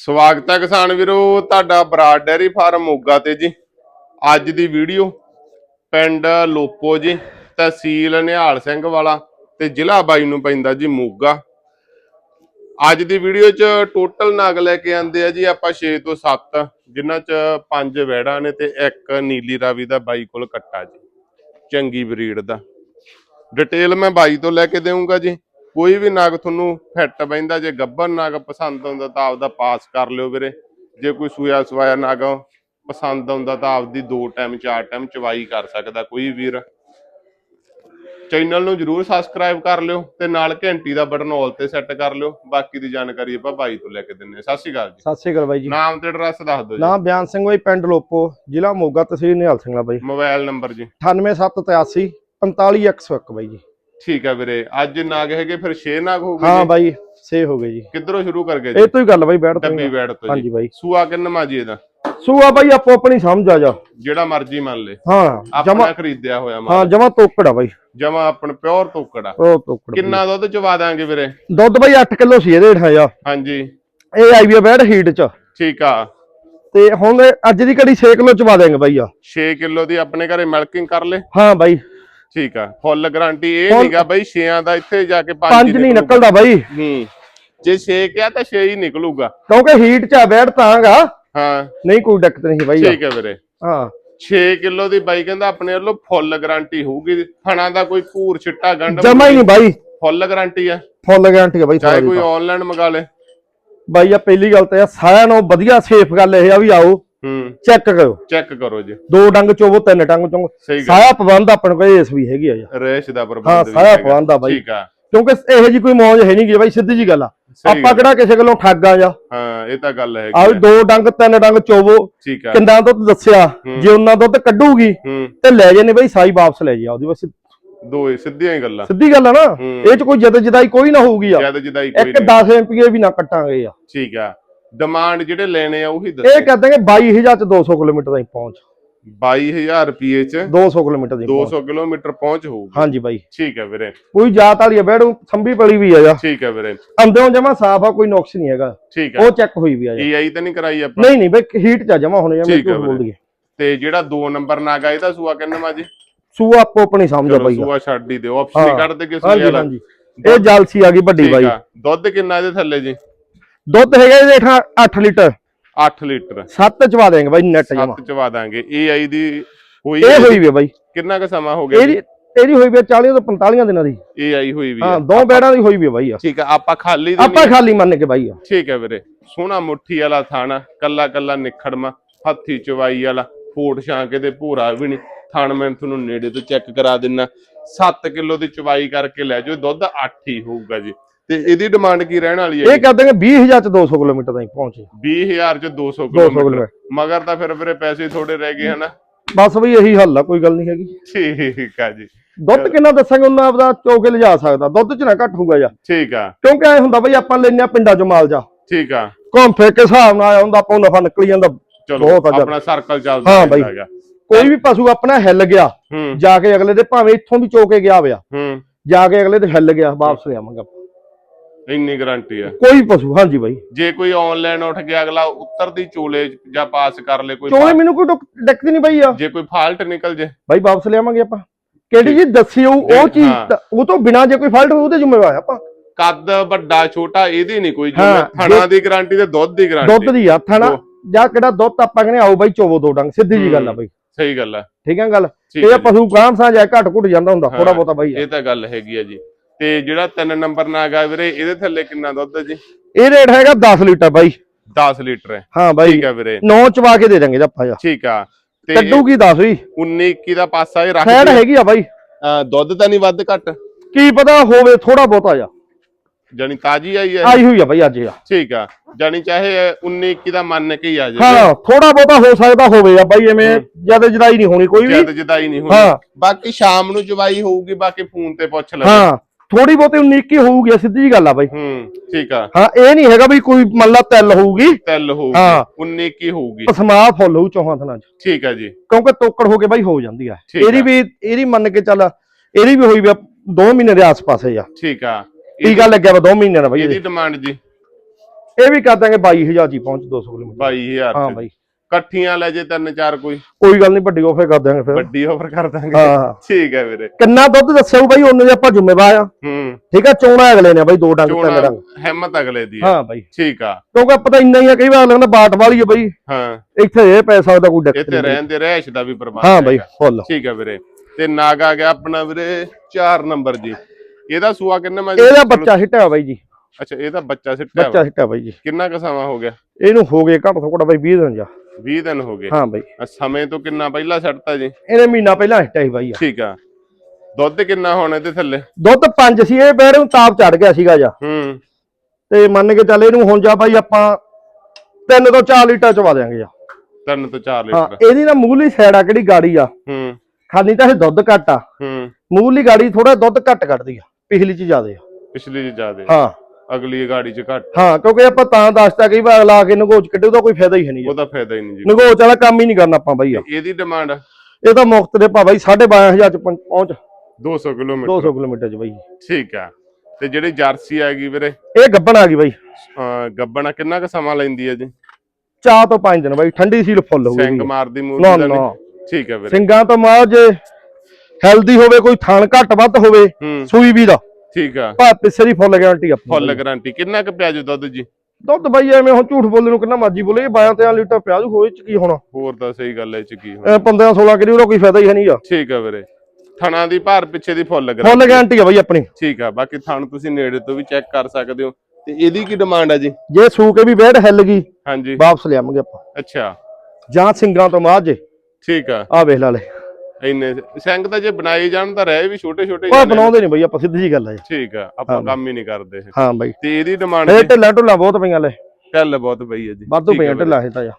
ਸਵਾਗਤ ਹੈ ਕਿਸਾਨ ਵੀਰੋ, ਤੁਹਾਡਾ ਬਰਾਡ ਡੈਰੀ ਫਾਰਮ ਮੋਗਾ ਤੇ ਜੀ। ਅੱਜ ਦੀ ਵੀਡੀਓ ਪਿੰਡ ਲੋਪੋ ਜੀ, ਤਹਿਸੀਲ ਨਿਹਾਲ ਸਿੰਘ ਵਾਲਾ ਤੇ ਜ਼ਿਲ੍ਹਾ ਬਾਈ ਨੂੰ ਪੈਂਦਾ ਜੀ ਮੋਗਾ। ਅੱਜ ਦੀ ਵੀਡੀਓ 'ਚ ਟੋਟਲ ਨਗ ਲੈ ਕੇ ਆਂਦੇ ਆ ਜੀ ਆਪਾਂ 6 ਤੋਂ 7 ਜਿਨ੍ਹਾਂ 'ਚ ਪੰਜ ਵੈੜਾਂ ਨੇ ਤੇ ਇੱਕ ਨੀਲੀ ਰਾਵੀ ਦਾ ਬਾਈ ਕੋਲ ਕੱਟਾ ਜੀ, ਚੰਗੀ ਬਰੀਡ ਦਾ। ਡਿਟੇਲ ਮੈਂ ਬਾਈ ਤੋਂ ਲੈ ਕੇ ਦੇਵਾਂਗਾ ਜੀ। ਕੋਈ ਵੀ ਨਗ ਤੁਹਾਨੂੰ ਫਿੱਟ ਬੈਂਦਾ ਜੇ ਗੱਬਨ ਨਗ ਪਸੰਦ ਆਉਂਦਾ ਤਾਂ ਆਪਦਾ ਪਾਸ ਕਰ ਲਿਓ ਵੀਰੇ। ਜੇ ਕੋਈ ਸੂਆ ਸਵਾਇਆ ਨਗ ਪਸੰਦ ਆਉਂਦਾ ਤਾਂ ਆਪਦੀ ਦੋ ਟਾਈਮ ਚਾਰ ਟਾਈਮ ਚਵਾਈ ਕਰ ਸਕਦਾ ਕੋਈ ਵੀਰ। ਚੈਨਲ ਨੂੰ ਜਰੂਰ ਸਬਸਕ੍ਰਾਈਬ ਕਰ ਲਿਓ ਤੇ ਨਾਲ ਘੰਟੀ ਦਾ ਬਟਨ ਆਲ ਤੇ ਸੈੱਟ ਕਰ ਲਿਓ। ਬਾਕੀ ਦੀ ਜਾਣਕਾਰੀ ਆਪਾਂ ਬਾਈ ਤੋਂ ਲੈ ਕੇ ਦਿੰਨੇ। ਸਤਿ ਸ਼੍ਰੀ ਅਕਾਲ ਜੀ। ਸਤਿ ਸ਼੍ਰੀ ਅਕਾਲ ਬਾਈ ਜੀ। ਨਾਮ ਤੇ ਐਡਰੈਸ ਦੱਸ ਦਿਓ ਜੀ। ਨਾਮ ਬਿਆਨ ਸਿੰਘ ਬਾਈ ਪਿੰਡ ਲੋਪੋ ਜ਼ਿਲ੍ਹਾ ਮੋਗਾ ਤਹਿਸੀਲ ਨਿਹਾਲ ਸਿੰਘ ਦਾ ਬਾਈ। ਮੋਬਾਈਲ ਨੰਬਰ ਜੀ। 98783 45101 ਬਾਈ ਜੀ। ਠੀਕ ਹੈ ਵੀਰੇ। ਅੱਜ ਨਾਗ ਹੈਗੇ ਫਿਰ 6 ਨਾਗ ਹੋ ਗਏ ਹਾਂ ਬਾਈ ਸੇ ਹੋ ਗਏ ਜੀ। ਕਿੱਧਰੋਂ ਸ਼ੁਰੂ ਕਰ ਗਏ ਇਹ ਜੀ ਤੋਂ ਹੀ ਗੱਲ ਬਾਈ ਬੈਠ ਤੋਂ ਡੱਬੀ ਹੀ। ਬੈਠ ਤੋਂ ਹਾਂਜੀ ਬਾਈ। ਸੂਆ ਕਿੰਨਾ ਜੀ ਇਹਦਾ? ਸੂਆ ਬਾਈ ਆਪੋ ਆਪਣੀ ਸਮਝ ਆ ਜਾ। ਜਿਹੜਾ ਮਰਜ਼ੀ ਮੰਨ ਲੈ। ਹਾਂ ਆਪਣਾ ਖਰੀਦਿਆ ਹੋਇਆ ਹਾਂ ਮਾਲ ਜਮਾ ਤੋਕੜਾ ਬਾਈ। ਜਮਾ ਆਪਣ ਪਿਓਰ ਤੋਕੜਾ ਉਹ ਤੋਕੜਾ ਕਿੰਨਾ ਦੁੱਧ ਚਵਾ ਦਾਂਗੇ ਵੀਰੇ? ਦੁੱਧ ਬਾਈ 8 ਕਿਲੋ ਸੀ ਇਹਦੇ ਹੇਠਾਂ ਆ। ਹਾਂਜੀ। ਇਹ ਆਈ ਵੀ ਆ ਬੈਠ ਹੀਟ ਚ। ਠੀਕ ਆ। ਤੇ ਹੁਣ ਇਹ ਅੱਜ ਦੀ ਘੜੀ 6 ਕਿਲੋ ਚਵਾ ਦੇਂਗੇ ਬਾਈ ਆ। 6 ਕਿਲੋ ਦੀ ਆਪਣੇ ਘਰੇ ਮਿਲਕਿੰਗ ਕਰ ਲੈ। ਹਾਂ ਬਾਈ। ਠੀਕ ਆ ਫੁੱਲ ਗਾਰੰਟੀ ਇਹ ਨਹੀਂਗਾ ਬਈ 6ਾਂ ਦਾ ਇੱਥੇ ਜਾ ਕੇ 5 ਪੰਜ ਨਹੀਂ ਨਿਕਲਦਾ ਬਾਈ। ਹੂੰ ਜੇ 6 ਕਿਹਾ ਤਾਂ 6 ਹੀ ਨਿਕਲੂਗਾ। ਕਿਉਂਕਿ ਹੀਟ ਚ ਆ ਬੈਠ ਤਾਂਗਾ। ਹਾਂ। ਨਹੀਂ ਕੋਈ ਦਿੱਕਤ ਨਹੀਂ ਬਾਈ। ਠੀਕ ਹੈ ਵੀਰੇ। ਹਾਂ। 6 ਕਿਲੋ ਦੀ ਬਾਈ ਕਹਿੰਦਾ ਆਪਣੇ ਵੱਲੋਂ ਫੁੱਲ ਗਾਰੰਟੀ ਹੋਊਗੀ। ਥਣਾ ਦਾ ਕੋਈ ਭੂਰ ਛਿੱਟਾ ਗੰਢ ਜਮਾ ਹੀ ਨਹੀਂ ਬਾਈ। ਫੁੱਲ ਗਾਰੰਟੀ ਆ। ਫੁੱਲ ਗਾਰੰਟੀ ਆ ਬਾਈ ਚਾਹੇ ਸਾਰੀ ਕੋਈ। ਆਨਲਾਈਨ ਮੰਗਾ ਲੇ। ਬਾਈ ਆ ਪਹਿਲੀ ਗੱਲ ਤਾਂ ਇਹ ਸਾਰਿਆਂ ਨੂੰ ਵਧੀਆ ਸੇਫ ਗੱਲ ਇਹ ਆ ਵੀ ਆਓ। ਹੂੰ। ਚੈੱਕ ਕਰੋ। ਚੈੱਕ ਕਰੋ ਜੀ। ਦੋ ਡੰਗ ਚੋਵੋ ਤਿੰਨ ਡੰਗ ਚੋਵੋ। ਸਹੀ ਗੱਲ। ਸਾਰਾ ਪ੍ਰਬੰਧ ਆਪਣੇ ਕੋਲ ਇਸ ਵੀ ਹੈਗੀ ਆ ਯਾਰ। ਰੇਸ਼ ਦਾ ਹਾਂ ਪ੍ਰਬੰਧ ਵੀ ਸਾਰਾ। ਪ੍ਰਬੰਧ ਆ ਬਾਈ। ਠੀਕ ਆ। ਕਿਉਂਕਿ ਇਹੋ ਜੀ ਕੋਈ ਮੌਜ ਹੈ ਨਹੀਂ ਗੀ ਬਾਈ ਸਿੱਧੀ ਜੀ ਗੱਲ ਆ। ਆਪਾਂ। ਕਿਹੜਾ ਕਿਸੇ ਗੱਲੋਂ ਠੱਗ ਜਾ। ਹਾਂ ਇਹ ਤਾਂ ਗੱਲ ਹੈਗੀ ਆ। ਦੋ ਡੰਗ ਤਿੰਨ ਡੰਗ ਚੋਵੋ। ਠੀਕ ਆ। ਕਿੰਨਾ ਦੁੱਧ ਦੱਸਿਆ? ਹੂੰ। ਜੇ ਉਹਨਾਂ ਦੁੱਧ ਕੱਢੂਗੀ ਹੂੰ। ਤੇ ਲੈ ਜਾਨੇ ਬਾਈ ਸਾਈ ਵਾਪਸ ਲੈ ਜਾ ਉਹਦੀ ਬਸ ਦੋ ਹੀ ਸਿੱਧੀਆਂ ਹੀ ਗੱਲਾਂ। ਸਿੱਧੀ ਗੱਲ ਆ ਨਾ। ਹੂੰ। ਇਹ ਚ ਕੋਈ ਜਦ ਜਦਾਈ ਕੋਈ ਨਾ ਹੋਊਗੀ ਆ। ਜਦ ਜਦਾਈ ਕੋਈ ਇੱਕ ਨਹੀਂ। 10 ਰੁਪਏ ਵੀ ਨਾ ਕੱਟਾਂਗੇ ਆ। ਠੀਕ ਆ। ਡਿਮਾਂਡ ਜਿਹੜੇ ਲੈਣੇ ਆ ਉਹੀ ਇਹ ਦੱਸੋ। ਕਹਿੰਦੇ ਕਿ 22000 ਚ 200 ਕਿਲੋਮੀਟਰ ਤਾਈਂ ਪਹੁੰਚ। 22000 ਰੁਪਏ ਚ 200 ਕਿਲੋਮੀਟਰ ਦੀ ਪਹੁੰਚ। 200 ਕਿਲੋਮੀਟਰ ਪਹੁੰਚ ਹੋਊਗੀ। ਹਾਂਜੀ ਬਾਈ। ਠੀਕ ਹੈ ਵੀਰੇ। ਕੋਈ ਜਾਤ ਵਾਲੀ ਬੈੜੂ ਸੰਭੀ ਪਲੀ ਵੀ ਆ ਜਾ ਠੀਕ ਹੈ ਵੀਰੇ। ਅੰਦਰੋਂ ਜਮਾ ਸਾਫ਼ ਆ ਕੋਈ ਨੁਕਸ ਨਹੀਂ ਹੈਗਾ। ਠੀਕ ਹੈ। ਉਹ ਚੈੱਕ ਹੋਈ ਵੀ ਆ ਜਾ ਏਆਈ ਤਾਂ ਨਹੀਂ ਕਰਾਈ ਆਪਾਂ। ਨਹੀਂ ਨਹੀਂ ਬਈ ਹੀਟ ਚ ਜਮਾ ਹੋਣੇ ਜਾਂ ਮੈਂ ਝੂਠ ਬੋਲ ਦਈਏ। ਤੇ ਜਿਹੜਾ 2 ਨੰਬਰ ਨਾਗਾ ਇਹਦਾ ਸੂਆ ਕਿੰਨਾ ਜੀ? ਸੂਆ ਆਪੋ ਆਪਣੀ ਸਮਝ ਆ ਬਾਈ ਸੂਆ ਛੱਡ ਹੀ ਦਿਓ। ਆਪਸ਼ਨ ਹਾਂ। ਕੱਢ ਦੇ ਕੇ ਸੂਆ ਹਾਂਜੀ ਹਾਂਜੀ। ਇਹ ਜਲਸੀ ਆ ਗਈ ਵੱਡੀ ਬਾਈ। ਦੁੱਧ ਕਿੰਨਾ ਇਹਦੇ ਥੱਲੇ ਜੀ? ਦੁੱਧ ਹੈਗਾ ਇਹਦੇ ਹੇਠਾਂ 8 ਲੀਟਰ। 8 ਲੀਟਰ। 7 ਚਵਾ ਦੇਂਗੇ ਬਾਈ ਨੈਟ ਜਮਾ। ਸੱਤ ਚਵਾ ਦਾਂਗੇ। ਏਆਈ ਦੀ ਹੋਈ ਇਹ ਹੋਈ ਵੀ ਬਾਈ। ਕਿੰਨਾ ਕੁ ਸਮਾਂ ਹੋ ਗਿਆ ਇਹਦੀ ਇਹਦੀ ਹੋਈ ਵੀ ਆ 40 ਤੋਂ 45 ਦਿਨਾਂ ਦੀ। ਏਆਈ ਹੋਈ ਵੀ ਹਾਂ ਦੋ ਬੈੜਾਂ ਦੀ ਹੋਈ ਵੀ ਬਾਈ ਆ। ਠੀਕ ਆ ਆਪਾਂ ਖਾਲੀ ਦੀ ਆਪਾਂ ਖਾਲੀ ਮੰਨ ਕੇ ਬਾਈ ਆ। ਠੀਕ ਹੈ ਵੀਰੇ। ਸੋਹਣਾ ਮੁੱਠੀ ਵਾਲਾ ਥਾਣਾ ਕੱਲਾ ਕੱਲਾ ਨਿਖੜਮਾ ਹੱਥੀ ਚਵਾਈ ਵਾਲਾ ਫੋਟ ਛਾਂਕੇ ਦੇ ਭੂਰਾ ਵੀ ਨਹੀਂ। ਥਣ ਮੈਂ ਤੁਹਾਨੂੰ ਨੇੜੇ ਤੋਂ ਚੈੱਕ ਕਰਾ ਦਿੰਨਾ। 7 ਕਿਲੋ ਦੀ ਚਵਾਈ ਕਰਕੇ ਲੈ ਜਾਓ ਦੁੱਧ 8 ਹੀ ਹੋਊਗਾ ਜੀ। ਤੇ ਇਹਦੀ ਡਿਮਾਂਡ ਕੀ ਰਹਿਣ ਵਾਲੀ ਹੈ ਇਹ ਕਹਿੰਦੇ ਕਿ 20000 ਚ 200 ਕਿਲੋਮੀਟਰ ਤਾਈਂ ਪਹੁੰਚੇ 20000 ਚ 200 200 ਕਿਲੋਮੀਟਰ। ਮਗਰ ਤਾਂ ਫਿਰ ਵੀਰੇ ਪੈਸੇ ਥੋੜੇ ਰਹਿ ਗਏ ਹਨਾ। ਬਸ ਬਈ ਇਹੀ ਹੱਲ ਆ ਕੋਈ ਗੱਲ ਨਹੀਂ ਹੈਗੀ। ਠੀਕ ਆ ਜੀ। ਦੁੱਧ ਕਿੰਨਾ ਦੱਸਾਂਗੇ ਉਹਨਾਂ ਆਪਦਾ ਚੋਕੇ ਲਿਜਾ ਸਕਦਾ। ਦੁੱਧ ਚ ਨਾ ਘੱਟ ਹੋਊਗਾ ਜਾਂ ਠੀਕ ਆ। ਕਿਉਂਕਿ ਐ ਹੁੰਦਾ ਬਈ ਆਪਾਂ ਲੈਨੇ ਆ ਪਿੰਡਾਂ ਚੋਂ ਮਾਲ ਜਾ। ਠੀਕ ਆ। ਘੁੰਮ ਫਿਰ ਕੇ ਹਿਸਾਬ ਨਾਲ ਆਇਆ ਹੁੰਦਾ ਆਪਾਂ ਨਫਾ ਨਿਕਲ ਜਾਂਦਾ। ਚਲੋ। ਆਪਣਾ ਸਰਕਲ ਚੱਲਦਾ ਹਾਂ ਬਾਈ। ਕੋਈ ਵੀ ਪਸ਼ੂ ਆਪਣਾ ਹਿੱਲ ਗਿਆ ਜਾ ਕੇ ਅਗਲੇ ਦੇ ਭਾਵੇਂ ਇੱਥੋਂ ਵੀ ਚੋਕੇ ਗਿਆ ਹੋਇਆ। ਹੂੰ। ਜਾ ਕੇ ਅਗਲੇ ਦੇ ਹਿੱਲ ਗਿਆ ਵਾਪਸ ਲਿਆਵਾਂਗਾ ਇੰਨੀ ਗਾਰੰਟੀ ਆ। ਕੋਈ ਪਸ਼ੂ ਹਾਂਜੀ ਬਾਈ। ਜੇ ਕੋਈ ਆਨਲਾਈਨ ਉੱਠ ਗਿਆ ਅਗਲਾ ਉੱਤਰਦੀ ਚੋਲੇ ਜਾਂ ਪਾਸ ਕਰ ਲੇ ਕੋਈ ਚੋਲੇ ਮੈਨੂੰ ਕੋਈ ਦਿੱਕਤ ਨਹੀਂ ਬਾਈ ਆ। ਜੇ ਕੋਈ ਫਾਲਟ ਨਿਕਲ ਜੇ। ਬਾਈ ਵਾਪਸ ਲਿਆਵਾਂਗੇ ਆਪਾਂ। ਕਿਹੜੀ ਜੀ ਦੱਸੀ ਉਹ ਚੀਜ਼ ਉਹ ਤੋਂ ਬਿਨਾ ਜੇ ਕੋਈ ਫਾਲਟ ਹੋਊ ਉਹਦੇ ਜ਼ਿੰਮੇਵਾਰ ਆਪਾਂ। ਕੱਦ ਵੱਡਾ ਛੋਟਾ ਇਹਦੀ ਨਹੀਂ ਕੋਈ ਜਿਵੇਂ ਥਣਾ ਦੀ ਗਾਰੰਟੀ ਤੇ ਦੁੱਧ ਦੀ ਦੁੱਧ ਗਾਰੰਟੀ ਦੀ ਹੱਥ ਨਾ ਉਹ। ਜਾਂ ਕਿਹੜਾ ਦੁੱਧ ਆਪਾਂ ਕਹਿੰਦੇ ਆਓ ਬਾਈ ਚੋਵੋ ਦੋ ਡੰਗ ਸਿੱਧੀ ਜੀ ਗੱਲ ਆ ਬਾਈ। ਸਹੀ ਗੱਲ ਆ। ਠੀਕ ਹੈ ਗੱਲ? ਇਹ ਪਸ਼ੂ ਗਾਂਹ ਸਾਂ ਜਾਂ ਘਟ ਘੁੱਟ ਜਾਂਦਾ ਹੁੰਦਾ ਥੋੜਾ ਹਾਂ, ਬਹੁਤਾ ਬਾਈ ਇਹ ਤਾਂ ਗੱਲ ਹੈਗੀ ਆ ਜੀ। ਤੇ ਜਿਹੜਾ ਤਿੰਨ ਨੰਬਰ ਨਾਗ ਆ ਵੀਰੇ ਇਹਦੇ ਥੱਲੇ ਕਿੰਨਾ ਦੁੱਧ ਹੈ ਜੀ? ਇਹ ਰੇਟ ਹੈਗਾ 10 ਲੀਟਰ ਬਾਈ। 10 ਲੀਟਰ। ਹੈ ਹਾਂ ਬਾਈ ਠੀਕ ਆ ਵੀਰੇ। ਨੌ ਚਵਾ ਕੇ ਦੇ ਦਾਂਗੇ ਜੀ ਆਪਾਂ ਜਾ ਠੀਕ ਆ। ਤੇ ਕੱਢੂ ਕੀ 10 ਵੀ। 19 21 ਦਾ ਪਾਸਾ ਇਹ ਰੱਖ ਦਿਓ। ਹੈਗੀ ਆ ਬਾਈ। ਦੁੱਧ ਤਾਂ ਨਹੀਂ ਵੱਧ ਘੱਟ? ਕੀ ਪਤਾ ਹੋਵੇ ਥੋੜਾ ਬਹੁਤਾ ਜਾ ਜਾਨੀ ਤਾਜੀ ਆਈ ਹੈ ਆਈ ਹੋਈ ਆ ਬਾਈ ਅੱਜ ਆ ਠੀਕ ਆ। ਜਾਨੀ ਚਾਹੇ 19 21 ਦਾ ਮੰਨ ਕੇ ਹੀ ਆ ਜਾਏ ਹਾਂ ਥੋੜਾ ਬਹੁਤਾ ਹੋ ਸਕਦਾ ਹੋਵੇ ਆ ਬਾਈ ਐਵੇਂ ਜ਼ਿਆਦਾ ਜਦਾਈ ਨਹੀਂ ਹੋਣੀ ਕੋਈ ਵੀ। ਜਦ ਜਦਾਈ ਨਹੀਂ ਹੋਣੀ। ਹਾਂ। ਬਾਕੀ ਸ਼ਾਮ ਨੂੰ ਜਵਾਈ ਹੋਊਗੀ ਬਾਕੀ ਫੋਨ ਤੇ ਪੁੱਛ ਲੈ ਹਾਂ। ਥੋੜੀ ਬਹੁਤੀ 19 ਕੀ ਹੋਊਗੀ ਸਿੱਧੀ ਜੀ ਗੱਲ ਆ ਬਾਈ। ਹੂੰ ਠੀਕ ਆ। ਹਾਂ ਇਹ ਨਹੀਂ ਹੈਗਾ ਵੀ ਕੋਈ ਮੰਨ ਲਾ ਤਿਲ ਹੋਊਗੀ। ਤਿਲ ਹੋਊਗੀ ਹਾਂ। 19 ਕੀ ਹੋਊਗੀ। ਪਸਮਾ ਫੁੱਲ ਹੋਊ ਚੌਹਾਂ ਥਣਾ ਚ। ਠੀਕ ਆ ਜੀ। ਕਿਉਂਕਿ ਤੋਕੜ ਹੋ ਕੇ ਬਾਈ ਹੋ ਜਾਂਦੀ ਆ। ਇਹਦੀ। ਵੀ ਇਹਦੀ ਮੰਨ ਕੇ ਚੱਲ ਇਹਦੀ ਵੀ ਹੋਈ ਵੀ 2 ਮਹੀਨੇ ਦੇ ਆਸ-ਪਾਸੇ ਆ। ਠੀਕ ਆ। ਟੀਕਾ ਲੱਗਿਆ ਵਾ 2 ਮਹੀਨਿਆਂ ਦਾ ਬਾਈ ਇਹਦੀ। ਡਿਮਾਂਡ ਜੀ। ਇਹ ਵੀ ਕਰ ਦਾਂਗੇ 22000 ਜੀ ਪਹੁੰਚ 200 ਕਿਲੋਮੀਟਰ। 22000 ਹਾਂ ਬਾਈ। ਇਕੱਠੀਆਂ ਲੈ ਜੇ ਤਿੰਨ ਚਾਰ ਕੋਈ। ਕੋਈ ਗੱਲ ਨਹੀਂ ਵੱਡੀ ਆਫਰ ਕਰ ਦਾਂਗੇ ਫਿਰ। ਵੱਡੀ ਆਫਰ ਕਰ ਦਾਂਗੇ ਹਾਂ। ਠੀਕ ਹੈ ਵੀਰੇ। ਕਿੰਨਾ ਦੁੱਧ ਦੱਸਿਓ ਬਾਈ ਉਹਨੇ ਦੇ ਆਪਾਂ ਜ਼ਿੰਮੇਵਾਰ ਆ। ਹੂੰ। ਠੀਕ ਆ ਚੋਣਾ ਅਗਲੇ ਨੇ ਬਾਈ ਦੋ ਡੰਗ ਤਿੰਨ ਚੋਣਾ ਡੰਗ। ਹਿੰਮਤ ਅਗਲੇ ਦੀ ਹੈ। ਹਾਂ ਬਾਈ। ਠੀਕ ਆ। ਕਿਉਂਕਿ ਪਤਾ ਇੰਨਾ ਹੀ ਆ ਕਈ ਵਾਰ ਲੱਗਦਾ ਬਾਟ ਵਾਲੀ ਆ ਬਾਈ। ਹਾਂ। ਇੱਥੇ ਇਹ ਪੈ ਸਕਦਾ ਕੋਈ ਡੱਕ ਇੱਥੇ ਰਹਿਣ ਦੇ ਰਹਿਸ਼ ਦਾ ਵੀ ਪ੍ਰਬੰਧ ਹਾਂ ਬਾਈ ਹੈਗਾ। ਫੁੱਲ। ਠੀਕ ਹੈ ਵੀਰੇ। ਤੇ ਨਾਗ ਆ ਗਿਆ ਆਪਣਾ ਵੀਰੇ 4 ਨੰਬਰ ਜੀ। ਇਹਦਾ ਸੂਆ ਕਿੰਨਾ ਮੈਂ ਇਹਦਾ ਬੱਚਾ ਹਿੱਟਿਆ ਬਾਈ ਜੀ। ਅੱਛਾ ਇਹਦਾ ਬੱਚਾ ਸਿੱਟਿਆ ਬੱਚਾ ਵਾ। ਹਿੱਟਿਆ ਬਾਈ ਜੀ। ਕਿੰਨਾ ਕੁ ਸਮਾਂ ਹੋ ਗਿਆ? ਇਹਨੂੰ ਹੋ ਗਏ ਘੱਟ ਤੋਂ ਘੱਟ ਬਾਈ 20 ਦਿਨ ਜਾ। 20 ਦਿਨ ਹੋ ਗਏ। ਹਾਂ ਬਾਈ। ਸਮੇਂ ਤੋਂ ਕਿੰਨਾ ਪਹਿਲਾਂ ਛੱਡਤਾ ਜੀ? ਇਹਨੇ ਮਹੀਨਾ ਪਹਿਲਾਂ ਹਿੱਟਿਆ ਸੀ ਬਾਈ ਆ। ਠੀਕ ਆ। ਦੁੱਧ ਕਿੰਨਾ ਹੋਣਾ ਇਹਦੇ ਥੱਲੇ? ਦੁੱਧ ਪੰਜ ਸੀ ਇਹ ਬੈਰ ਨੂੰ ਤਾਪ ਚੜ ਗਿਆ ਸੀਗਾ ਜਾ। ਹੂੰ। ਤੇ ਮੰਨ ਕੇ ਚੱਲ ਇਹਨੂੰ ਹੁਣ ਜਾ ਬਾਈ ਆਪਾਂ 3 ਤੋਂ 4 ਲੀਟਰ ਚਵਾ ਦਿਆਂਗੇ ਜਾ। ਤਿੰਨ ਤੋਂ 4 ਹਾਂ ਲੀਟਰ। ਇਹਦੀ ਨਾ ਮੂਹਲੀ ਸਾਈਡ ਆ ਕਿਹੜੀ ਗਾੜੀ ਆ। ਹੂੰ। ਖਾਲੀ ਤਾਂ ਇਹ ਦੁੱਧ ਘੱਟ ਆ। ਹੂੰ। ਮੂਹਲੀ ਗਾੜੀ ਥੋੜਾ ਦੁੱਧ ਘੱਟ ਕੱਢਦੀ ਆ ਪਿਛਲੀ ਚ ਜ਼ਿਆਦੇ ਆ। ਪਿਛਲੀ ਜੀ ਜ਼ਿਆਦੇ ਹਾਂ। ਅਗਲੀ ਗਾੜੀ ਚ ਘੱਟ। ਹਾਂ ਕਿਉਂਕਿ ਆਪਾਂ ਤਾਂ ਦੱਸਤਾ ਕਈ ਵਾਰ ਲਾ ਕੇ ਨਗੋਚ ਕੱਢੇ ਉਹਦਾ ਕੋਈ ਫਾਇਦਾ ਹੀ ਹੈ ਨਹੀਂ ਉਹਦਾ ਫਾਇਦਾ ਹੀ ਨਹੀਂ ਜੀ। ਨਗੋਚ ਵਾਲਾ ਕੰਮ ਹੀ ਨਹੀਂ ਕਰਨਾ ਆਪਾਂ ਬਾਈ ਆ। ਇਹਦੀ ਡਿਮਾਂਡ ਇਹ ਤਾਂ ਮੁਫਤ ਦੇ ਪਾ ਬਾਈ 12500 ਚ ਪਹੁੰ- ਪਹੁੰਚ। 200 ਕਿਲੋਮੀਟਰ। 200 ਕਿਲੋਮੀਟਰ ਚ ਬਾਈ। ਠੀਕ ਆ। ਤੇ ਜਿਹੜੀ ਜਰਸੀ ਹੈਗੀ ਵੀਰੇ? ਇਹ ਗੱਬਣ ਆ ਗਈ ਬਾਈ। ਗੱਬਣਾ ਕਿੰਨਾ ਕੁ ਸਮਾਂ ਲੈਂਦੀ ਹੈ ਜੀ? ਚਾਹ ਤੋਂ 5 ਦਿਨ ਬਾਈ ਠੰਡੀ ਸੀਲ ਫੁੱਲ ਹੋਊਗੀ। ਸਿੰਘ ਮਾਰਦੀ ਮੂਰਤੀ ਨਾ ਦਾ ਠੀਕ ਹੈ ਵੀਰੇ। ਸਿੰਘਾਂ ਤੋਂ ਮਾਰ ਜੇ ਹੈਲਦੀ ਹੋਵੇ ਕੋਈ ਥਣ ਘੱਟ ਵੱਧ ਹੋਵੇ ਸੂਈ ਵੀ ਦਾ। ਠੀਕ ਆ। ਭਾ ਪਿੱਛੇ ਦੀ ਫੁੱਲ ਗਾਰੰਟੀ ਆਪਾਂ ਫੁੱਲ ਗਾਰੰਟੀ ਕਿੰਨਾ ਕੁ ਪਿਆਜੂ ਦੁੱਧ ਜੀ? ਦੁੱਧ ਬਾਈ ਐਵੇਂ ਹੁਣ ਝੂਠ ਬੋਲਣ ਨੂੰ ਕਿੰਨਾ ਮਰਜ਼ੀ ਬੋਲੇ ਇਹ 12 13 ਲੀਟਰ ਪਿਆ ਜੂ ਹੋਏ ਚ ਕੀ ਹੋਣਾ? ਹੋਰ ਤਾਂ ਸਹੀ ਗੱਲ ਹੈ ਚ ਕੀ ਹੁਣ? ਇਹ 15 16 ਕਿਲੋ ਦਾ ਕੋਈ ਫਾਇਦਾ ਹੀ ਹੈ ਨਹੀਂਗਾ। ਠੀਕ ਆ ਵੀਰੇ। ਥਣਾ ਦੀ ਭਾਰ ਪਿੱਛੇ ਦੀ ਫੁੱਲ ਫੁੱਲ ਗਾਰੰਟੀ ਗਾਰੰਟੀ ਆ ਬਾਈ ਆਪਣੀ। ਠੀਕ ਆ ਬਾਕੀ ਥਣ ਤੁਸੀਂ ਨੇੜੇ ਤੋਂ ਵੀ ਚੈੱਕ ਕਰ ਸਕਦੇ ਹੋ। ਤੇ ਇਹਦੀ ਕੀ ਡਿਮਾਂਡ ਹੈ ਜੀ? ਜੇ ਸੂ ਕੇ ਵੀ ਬੈਠ ਹਿੱਲ ਗਈ ਹਾਂਜੀ। ਵਾਪਸ ਲਿਆਵਾਂਗੇ ਆਪਾਂ। ਅੱਛਾ। ਜਾਂ ਸਿੰਘਾਂ ਤੋਂ ਜੇ ਠੀਕ ਆ। ਆ ਵੇਖ ਲਾ ਲੈ। ਇੰਨੇ ਸਿੰਘ ਤਾਂ ਜੇ ਬਣਾਏ ਜਾਣ ਤਾਂ ਰਹਿ ਵੀ ਛੋਟੇ ਛੋਟੇ ਉਹ ਬਣਾਉਂਦੇ ਨਹੀਂ ਬਾਈ ਆਪਾਂ ਸਿੱਧੀ ਜੀ ਗੱਲ ਆ ਜੀ। ਠੀਕ ਆ ਆਪਾਂ ਕੰਮ ਹੀ ਨਹੀਂ ਕਰਦੇ ਹਾਂ ਬਾਈ। ਤੇ ਇਹਦੀ ਡਿਮਾਂਡ ਇਹ ਢਿੱਲਾ ਢੁੱਲਾ ਬਹੁਤ ਪਈਆਂ ਲੈ। ਕੱਲ ਬਹੁਤ ਪਈ ਹੈ ਜੀ। ਵਾਧੂ ਪਈਆਂ। ਢਿੱਲਾ ਇਹ ਤਾਂ ਜਾ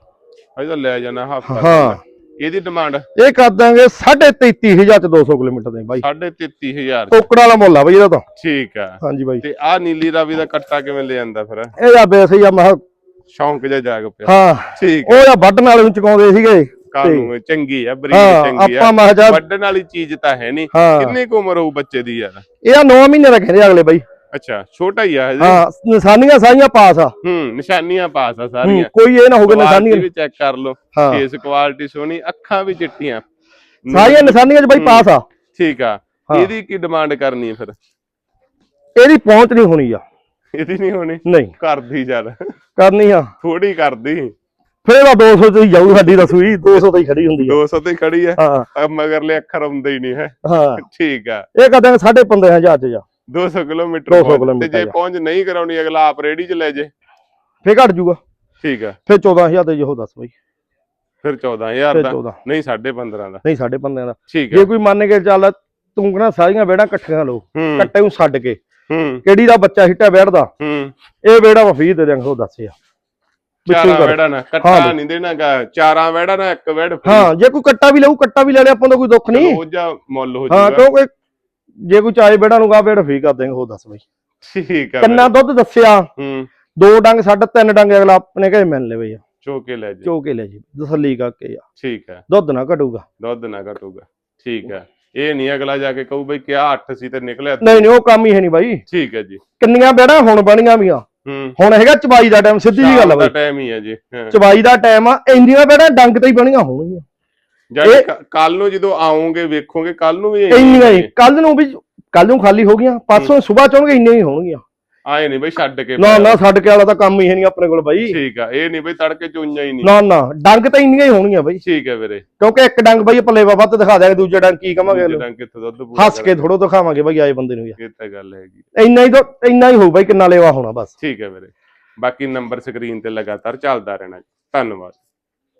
ਅਜੇ ਤਾਂ ਲੈ ਜਾਣਾ ਹਫਤਾ ਹਾਂ। ਇਹਦੀ ਡਿਮਾਂਡ ਇਹ ਕਰ ਦਾਂਗੇ 33500 ਚ 200 ਕਿਲੋਮੀਟਰ ਦੇ ਬਾਈ। 33000 ਟੋਕੜਾ ਵਾਲਾ ਮੁੱਲ ਆ ਬਾਈ ਇਹਦਾ ਤਾਂ। ਠੀਕ ਆ। ਹਾਂਜੀ ਬਾਈ। ਤੇ ਆ ਨੀਲੀ ਰਾਵੀ ਦਾ ਕੱਟਾ ਕਿਵੇਂ ਲੈ ਜਾਂਦਾ ਫਿਰ? ਇਹ ਆ ਵੈਸੇ ਹੀ ਆ ਮਹਾ ਸ਼ੌਂਕ ਜਿਹਾ ਜਾਗ ਪਿਆ। ਹਾਂ। ਠੀਕ ਉਹ ਆ ਵੱਢਣ ਵਾਲੇ ਨੂੰ ਚੁਕਾਉਂਦੇ ਸੀਗੇ। ਕਾਨੂੰ ਚੰਗੀ ਆ ਬਰੀਡ ਚੰਗੀ ਆ। ਆਪਾਂ ਮਹਾ ਜਾ ਵੱਢਣ ਵਾਲੀ ਚੀਜ਼ ਤਾਂ ਹੈ ਨਹੀਂ। ਕਿੰਨੀ ਕੁ ਉਮਰ ਹੋਊ ਬੱਚੇ ਦੀ ਯਾਰ? ਇਹ ਆ 9 ਮਹੀਨੇ ਦਾ ਕਹਿੰਦੇ ਅਗਲੇ ਬਾਈ। ਅੱਛਾ ਛੋਟਾ ਹੀ ਆ ਹਜੇ? ਹਾਂ ਨਿਸ਼ਾਨੀਆਂ ਸਾਰੀਆਂ ਪਾਸ ਆ। ਹੂੰ ਨਿਸ਼ਾਨੀਆਂ ਪਾਸ ਆ ਸਾਰੀਆਂ। ਕੋਈ ਇਹ ਨਾ ਹੋਵੇ ਨਿਸ਼ਾਨੀਆਂ। ਵੀ ਚੈੱਕ ਕਰ ਲਓ। ਫੇਸ ਕੁਆਲਿਟੀ ਸੋਹਣੀ ਅੱਖਾਂ ਵੀ ਚਿੱਟੀਆਂ। ਸਾਰੀਆਂ ਨਿਸ਼ਾਨੀਆਂ ਚ ਬਾਈ ਪਾਸ ਆ। ਠੀਕ ਆ। ਇਹਦੀ ਕੀ ਡਿਮਾਂਡ ਕਰਨੀ ਹੈ ਫਿਰ? ਇਹਦੀ ਪਹੁੰਚ ਨਹੀਂ ਹੋਣੀ ਆ। ਇਹਦੀ ਨਹੀਂ ਹੋਣੀ? ਨਹੀਂ। ਕਰਦੀ ਚੱਲ। ਕਰਨੀ ਆ। ਥੋੜੀ ਕਰਦੀ। ਫਿਰ ਇਹਦਾ 200 ਤੇ ਹੀ ਜਾਊ ਸਾਡੀ ਰਸੂਈ 200 ਤੇ ਹੀ ਖੜੀ ਹੁੰਦੀ ਆ। 200 ਤੇ ਖੜੀ ਹੈ ਹਾਂ। ਆ ਮਗਰਲੇ ਅੱਖਰ ਆਉਂਦੇ ਹੀ ਨਹੀਂ ਹੈ। ਹਾਂ। ਠੀਕ ਆ। ਇਹ ਕਦਾਂ 15500 ਚ ਜਾ। 200 ਕਿਲੋਮੀਟਰ 200 ਪਹੁੰਚ- ਤੇ ਜੇ। ਪਹੁੰਚ ਨਹੀਂ ਕਰਾਉਣੀ ਅਗਲਾ ਆਪ ਰੇੜੀ 'ਚ ਲੈ ਜੇ। ਫੇਰ ਘਟ ਜੂਗਾ। ਠੀਕ ਆ। ਫੇਰ 14000 ਤੇ ਜਿਹੋ ਦੱਸ ਬਾਈ। ਫਿਰ 14000 ਫੇਰ ਦਾ। 14 ਨਹੀਂ 15.5 ਦਾ। ਨਹੀਂ 15.5 ਦਾ। ਠੀਕ ਜੇ ਕੋਈ ਮੰਨ ਕੇ ਚੱਲ ਤੂੰ ਕਹਿੰਦਾ ਸਾਰੀਆਂ ਵੇੜਾਂ ਇਕੱਠੀਆਂ ਲੋ ਹੂੰ। ਕੱਟੇ ਨੂੰ ਛੱਡ ਕੇ। ਹੂੰ। ਕਿਹੜੀ ਦਾ ਬੱਚਾ ਹਿੱਟਾ ਬੈਠਦਾ ਹੂੰ। ਇਹ ਵੇੜਾ ਵਫੀ ਦੇ ਦਿਆਂਗੇ ਉਹ ਦੱਸਿਆ ਚਾਰਾਂ ਕਰ। ਵੈੜਾ ਨਾ ਹਾਂ ਕੱਟਾ ਬਈ। ਨਹੀਂ ਦੇਣਾਗਾ ਚਾਰਾਂ ਵੈੜਾ ਨਾ ਇੱਕ ਵੈੜ ਹਾਂ ਜੇ ਕੋਈ ਕੱਟਾ ਵੀ ਲਊ ਕੱਟਾ ਵੀ ਲੈ ਲਿਆ ਆਪਾਂ ਨੂੰ ਕੋਈ ਦੁੱਖ ਨਹੀਂ। ਉਹ ਜਾ ਮੁੱਲ ਹੋ ਹਾਂ ਜਾਊਗਾ। ਕਿਉਂਕਿ ਜੇ ਕੋਈ ਚਾਏ ਬੇੜਾ ਨੂੰ ਗਾ ਬੇੜ ਫੀ ਕਰ ਦੇਂਗੇ ਉਹ ਦੱਸ ਬਾਈ। ਠੀਕ ਆ ਕਿੰਨਾ ਦੁੱਧ ਦੱਸਿਆ? ਹੂੰ। ਦੋ ਡੰਗ ਸਾਢੇ ਤਿੰਨ ਡੰਗ ਅਗਲਾ ਆਪਣੇ ਘਰੇ ਮਿਲ ਲੈ ਬਈ ਚੋਕੇ ਲੈ ਜੇ। ਚੋ ਕੇ ਲੈ ਜੀ ਤਸੱਲੀ ਕਰਕੇ ਆ ਠੀਕ ਆ। ਦੁੱਧ ਨਾ ਘਟੂਗਾ। ਦੁੱਧ ਨਾ ਘਟੂਗਾ। ਠੀਕ ਆ। ਇਹ ਨਹੀਂ ਅਗਲਾ ਜਾ ਕੇ ਕਹੂ ਬਈ ਕਿਆ 8 ਸੀ ਤੇ ਨਿਕਲਿਆ। ਨਹੀਂ ਨਹੀਂ ਉਹ ਕੰਮ ਹੀ ਹੈ ਨਹੀਂ ਬਾਈ। ਠੀਕ ਹੈ ਜੀ। ਕਿੰਨੀਆਂ ਬੇੜਾਂ ਹੁਣ ਬਣੀਆਂ ਵੀਆਂ? ਹੂੰ ਹੁਣ ਹੈਗਾ ਚਬਾਈ ਦਾ ਟਾਈਮ ਸਿੱਧੀ ਜੀ ਗੱਲ ਆ ਦਾ ਬਾਈ। ਟਾਈਮ ਹੀ ਹੈ ਜੀ। ਚਬਾਈ ਦਾ ਟਾਈਮ ਆ ਇੰਨੀਆਂ ਬੇੜਾਂ ਡੰਗ ਤੇ ਹੀ ਬਣੀਆਂ ਹੋਣਗੀਆਂ। ਜਾਨੀ ਕੱਲ ਨੂੰ ਜਦੋਂ ਆਉਂਗੇ ਵੇਖੋਗੇ ਕੱਲ ਨੂੰ ਵੀ ਇੰਨੀਆਂ ਹੀ ਕੱਲ ਨੂੰ ਵੀ ਕੱਲ ਨੂੰ ਖਾਲੀ ਹੋ ਗਈਆਂ ਪਰਸੋਂ ਸਵੇਰ ਚਾਹੁੰਗੇ ਇੰਨੀਆਂ ਹੀ ਹੋਣਗੀਆਂ। ਆਏ ਨਹੀਂ ਬਈ ਛੱਡ ਕੇ ਨਾ ਨਾ ਛੱਡ ਕੇ ਵਾਲਾ ਤਾਂ ਕੰਮ ਹੀ ਹੈ ਨਹੀਂ ਆਪਣੇ ਕੋਲ ਬਾਈ। ਠੀਕ ਆ ਇਹ ਨਹੀਂ ਬਈ ਤੜਕੇ ਚੁੰਝਾ ਹੀ ਨਹੀਂ ਨਾ ਨਾ ਡੰਗ ਤਾਂ ਇੰਨੀਆਂ ਹੀ ਹੋਣਗੀਆਂ ਬਾਈ। ਠੀਕ ਹੈ ਵੀਰੇ। ਕਿਉਂਕਿ ਇੱਕ ਡੰਗ ਬਾਈ ਆਪਾਂ ਲੇਵਾ ਵੱਧ ਦਿਖਾ ਦਿਆਂਗੇ ਦੂਜੇ ਡੰਗ ਕੀ ਕਵਾਂਗੇ ਜਿਹੜਾ ਕਿੱਥੇ ਦੁੱਧ ਪੂਰਾ ਹੱਸ ਕੇ ਥੋੜੋ ਦਿਖਾਵਾਂਗੇ ਬਾਈ ਆਏ ਬੰਦੇ ਨੂੰ ਯਾਰ ਇਹ ਤਾਂ ਗੱਲ ਹੈਗੀ। ਇੰਨਾ ਹੀ ਤਾਂ ਇੰਨਾ ਹੀ ਹੋਊ ਬਾਈ ਕਿੰਨਾ ਲੇਵਾ ਹੋਣਾ ਬਸ। ਠੀਕ ਹੈ ਵੀਰੇ। ਬਾਕੀ ਨੰਬਰ ਸਕਰੀਨ ਤੇ ਲਗਾਤਾਰ ਚੱਲਦਾ ਰਹਿਣਾ। ਧੰਨਵਾਦ।